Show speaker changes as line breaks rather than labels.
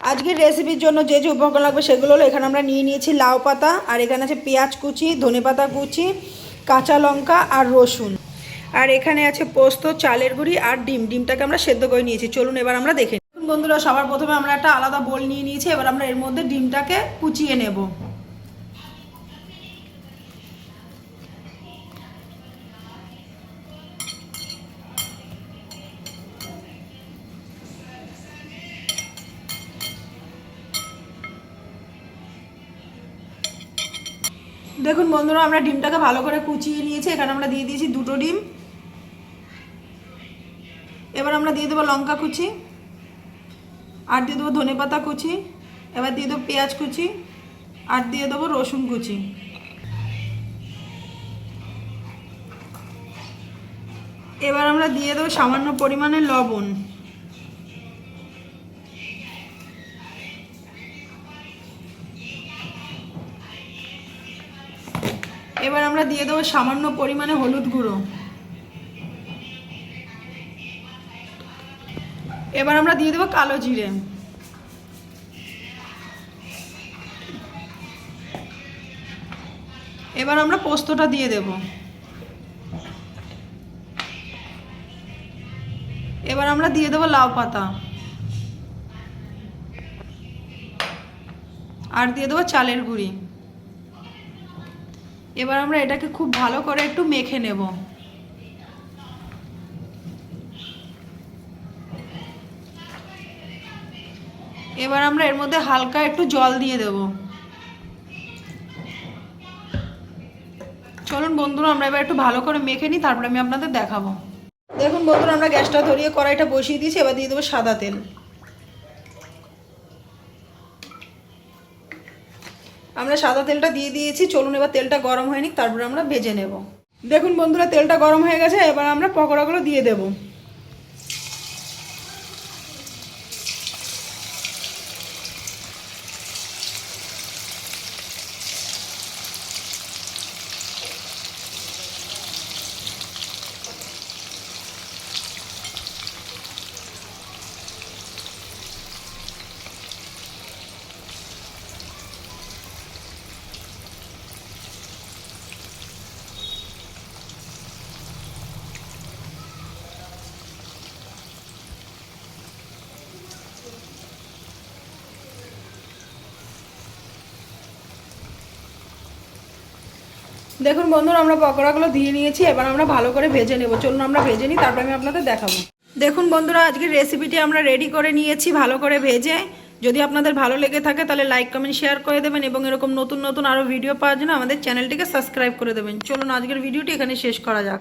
আজকের রেসিপির জন্য যে যে উপকরণ লাগবে সেগুলো হলো, এখানে আমরা নিয়ে নিয়েছি লাউ পাতা, আর এখানে আছে পেঁয়াজ কুচি, ধনে পাতা কুচি, কাঁচা লঙ্কা আর রসুন। আর এখানে আছে পোস্ত, চালের গুঁড়ি আর ডিম। ডিমটাকে আমরা সেদ্ধ করে নিয়েছি। চলুন এবার আমরা দেখে। বন্ধুরা, সবার প্রথমে আমরা একটা আলাদা বোল নিয়ে নিয়েছি। এবার আমরা এর মধ্যে ডিমটাকে কুচিয়ে নেব। দেখুন বন্ধুরা, আমরা ডিমটাকে ভালো করে কুচিয়ে নিয়েছি। এখানে আমরা দিয়ে দিয়েছি দুটো ডিম। এবার আমরা দিয়ে দেবো লঙ্কা কুচি, আর দিয়ে দেবো ধনে পাতা কুচি, এবার দিয়ে দেবো পেঁয়াজ কুচি, আর দিয়ে দেবো রসুন কুচি। এবার আমরা দিয়ে দেবো সামান্য পরিমাণে লবণ। এবার আমরা দিয়ে দেবো সামান্য পরিমাণে হলুদ গুঁড়ো। এবার আমরা দিয়ে দেবো কালো জিরে। এবার আমরা পোস্তটা দিয়ে দেব। এবার আমরা দিয়ে দেবো লাউ পাতা। আর দিয়ে দেবো চালের গুঁড়ি। এবার আমরা এটাকে খুব ভালো করে একটু মেখে নেব। এবার আমরা এর মধ্যে হালকা একটু জল দিয়ে দেব। চলুন বন্ধুরা, আমরা এবার একটু ভালো করে মেখে নিই, তারপরে আমি আপনাদের দেখাবো। দেখুন বন্ধুরা, আমরা গ্যাসটা ধরিয়ে কড়াইটা বসিয়ে দিয়েছি, এবার দিয়ে দেবো সাদা তেল। আমরা সাদা তেলটা দিয়ে দিয়েছি, চলুন এবার তেলটা গরম হয়নি, তারপরে আমরা ভেজে নেব। দেখুন বন্ধুরা, তেলটা গরম হয়ে গেছে, এবার আমরা পকোড়াগুলো দিয়ে দেব। দেখুন বন্ধুরা, আমরা পকোড়াগুলো দিয়ে নিয়েছি, এবার আমরা ভালো করে ভেজে নেব। চলুন আমরা ভেজে নিই, তারপর আমি আপনাদের দেখাবো। দেখুন বন্ধুরা আজকের রেসিপিটি আমরা রেডি করে নিয়েছি, ভালো করে ভেজে। যদি আপনাদের ভালো লেগে থাকে, তাহলে লাইক কমেন্ট শেয়ার করে দেবেন এবং এরকম নতুন নতুন আরও ভিডিও পাওয়ার জন্য আমাদের চ্যানেলটিকে সাবস্ক্রাইব করে দেবেন। চলুন আজকের ভিডিওটি এখানে শেষ করা যাক।